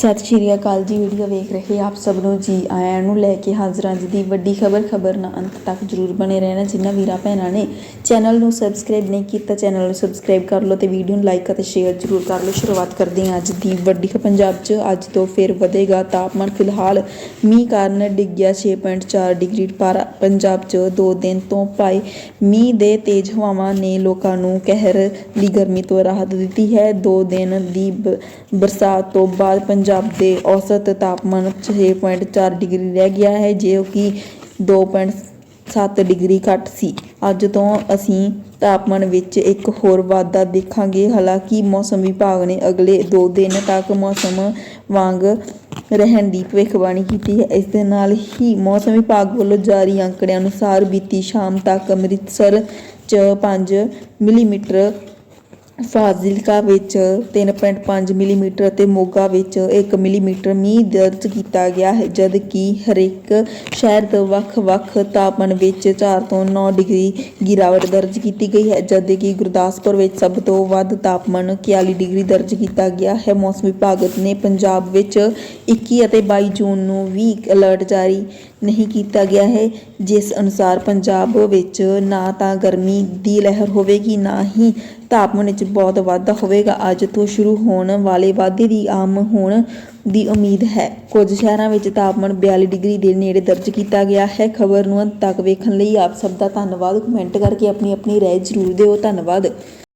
ਸਤਿ ਸ਼੍ਰੀ ਅਕਾਲ ਜੀ, ਵੀਡੀਓ ਵੇਖ ਰਹੇ ਆਪ ਸਭ ਨੂੰ ਜੀ ਆਇਆਂ ਨੂੰ ਲੈ ਕੇ ਹਾਜ਼ਰ ਹਾਂ ਅੱਜ ਦੀ ਵੱਡੀ ਖਬਰ ਖਬਰ ਨਾ ਅੰਤ ਤੱਕ ਜਰੂਰ ਬਣੇ ਰਹਿਣਾ ਜਿਨ੍ਹਾਂ ਵੀਰਾਂ ਭੈਣਾਂ ਨੇ ਚੈਨਲ ਨੂੰ ਸਬਸਕ੍ਰਾਈਬ ਨਹੀਂ ਕੀਤਾ, ਚੈਨਲ ਨੂੰ ਸਬਸਕ੍ਰਾਈਬ ਕਰ ਲਓ ਤੇ ਵੀਡੀਓ ਨੂੰ ਲਾਈਕ ਅਤੇ ਸ਼ੇਅਰ ਜਰੂਰ ਕਰ ਲਓ। ਸ਼ੁਰੂਆਤ ਕਰਦੇ ਹਾਂ ਅੱਜ ਦੀ ਵੱਡੀ ਖਬਰ ਪੰਜਾਬ 'ਚ ਅੱਜ ਤੋਂ ਫਿਰ ਵਧੇਗਾ ਤਾਪਮਾਨ। ਫਿਲਹਾਲ ਮੀਂਹ ਕਾਰਨ ਡਿੱਗਿਆ 6.4 ਡਿਗਰੀ ਪਾਰਾ ਪੰਜਾਬ 'ਚ ਦੋ ਦਿਨ ਤੋਂ ਪਾਈ ਮੀਂਹ ਦੇ ਤੇਜ਼ ਹਵਾਵਾਂ ਨੇ ਲੋਕਾਂ ਨੂੰ ਕਹਿਰ ਦੀ ਗਰਮੀ ਤੋਂ ਰਾਹਤ ਦਿੱਤੀ ਹੈ। ਦੋ ਦਿਨ ਦੀ ਬ- ਬਰਸਾਤ ਤੋਂ ਬਾਅਦ ਪੰਜਾਬ ਦੇ ਔਸਤ ਤਾਪਮਾਨ 6.4 ਡਿਗਰੀ ਰਹਿ ਗਿਆ ਹੈ, ਜੋ ਕਿ 2.7 ਡਿਗਰੀ ਘੱਟ ਸੀ। ਅੱਜ ਤੋਂ ਅਸੀਂ ਤਾਪਮਾਨ ਵਿੱਚ ਇੱਕ ਹੋਰ ਵਾਧਾ ਦੇਖਾਂਗੇ। ਹਾਲਾਂਕਿ ਮੌਸਮ ਵਿਭਾਗ ਨੇ ਅਗਲੇ 2 ਦਿਨ ਤੱਕ ਮੌਸਮ ਵਾਂਗ ਰਹਿਣ ਦੀ ਭਵਿੱਖਬਾਣੀ ਕੀਤੀ ਹੈ। ਇਸ ਦੇ ਨਾਲ ਹੀ ਮੌਸਮ ਵਿਭਾਗ ਵੱਲੋਂ ਜਾਰੀ ਅੰਕੜਿਆਂ ਅਨੁਸਾਰ ਬੀਤੀ ਸ਼ਾਮ ਤੱਕ ਅੰਮ੍ਰਿਤਸਰ 'ਚ 5 ਮਿਲੀਮੀਟਰ ਫਾਜ਼ਿਲਕਾ ਵਿੱਚ 3.5 ਮਿਲੀਮੀਟਰ ਅਤੇ ਮੋਗਾ ਵਿੱਚ 1 ਮਿਲੀਮੀਟਰ ਮੀਂਹ ਦਰਜ ਕੀਤਾ ਗਿਆ ਹੈ ਜਦ ਕਿ ਹਰੇਕ ਸ਼ਹਿਰ ਦੇ ਵੱਖ-ਵੱਖ ਤਾਪਮਾਨ ਵਿੱਚ 4 ਤੋਂ 9 ਡਿਗਰੀ ਗਿਰਾਵਟ ਦਰਜ ਕੀਤੀ ਗਈ ਹੈ ਜਦ ਕਿ ਗੁਰਦਾਸਪੁਰ ਵਿੱਚ ਸਭ ਤੋਂ ਵੱਧ ਤਾਪਮਾਨ 41 ਡਿਗਰੀ ਦਰਜ ਕੀਤਾ ਗਿਆ ਹੈ। ਮੌਸਮ ਵਿਭਾਗ ਨੇ ਪੰਜਾਬ ਵਿੱਚ 21 ਅਤੇ 22 ਜੂਨ ਨੂੰ ਵੀ ਅਲਰਟ ਜਾਰੀ ਨਹੀਂ ਕੀਤਾ ਗਿਆ ਹੈ। ਜਿਸ ਅਨੁਸਾਰ ਪੰਜਾਬ ਵਿੱਚ ਨਾ ਤਾਂ ਗਰਮੀ ਦੀ ਲਹਿਰ ਹੋਵੇਗੀ, ਨਾ ਹੀ ਤਾਪਮਾਨ ਵਿੱਚ ਬਹੁਤ ਵਾਧਾ ਹੋਵੇਗਾ। ਅੱਜ ਤੋਂ ਸ਼ੁਰੂ ਹੋਣ ਵਾਲੇ ਵਾਧੇ ਦੀ ਆਮ ਹੋਣ ਦੀ ਉਮੀਦ ਹੈ। ਕੁਝ ਸ਼ਹਿਰਾਂ ਵਿੱਚ ਤਾਪਮਾਨ 42 ਡਿਗਰੀ ਦੇ ਨੇੜੇ ਦਰਜ ਕੀਤਾ ਗਿਆ ਹੈ। ਖਬਰ ਨੂੰ ਅੰਤ ਤੱਕ ਵੇਖਣ ਲਈ ਆਪ ਸਭ ਦਾ ਧੰਨਵਾਦ। ਕਮੈਂਟ ਕਰਕੇ ਆਪਣੀ ਆਪਣੀ ਰਾਏ ਜ਼ਰੂਰ ਦਿਓ। ਧੰਨਵਾਦ।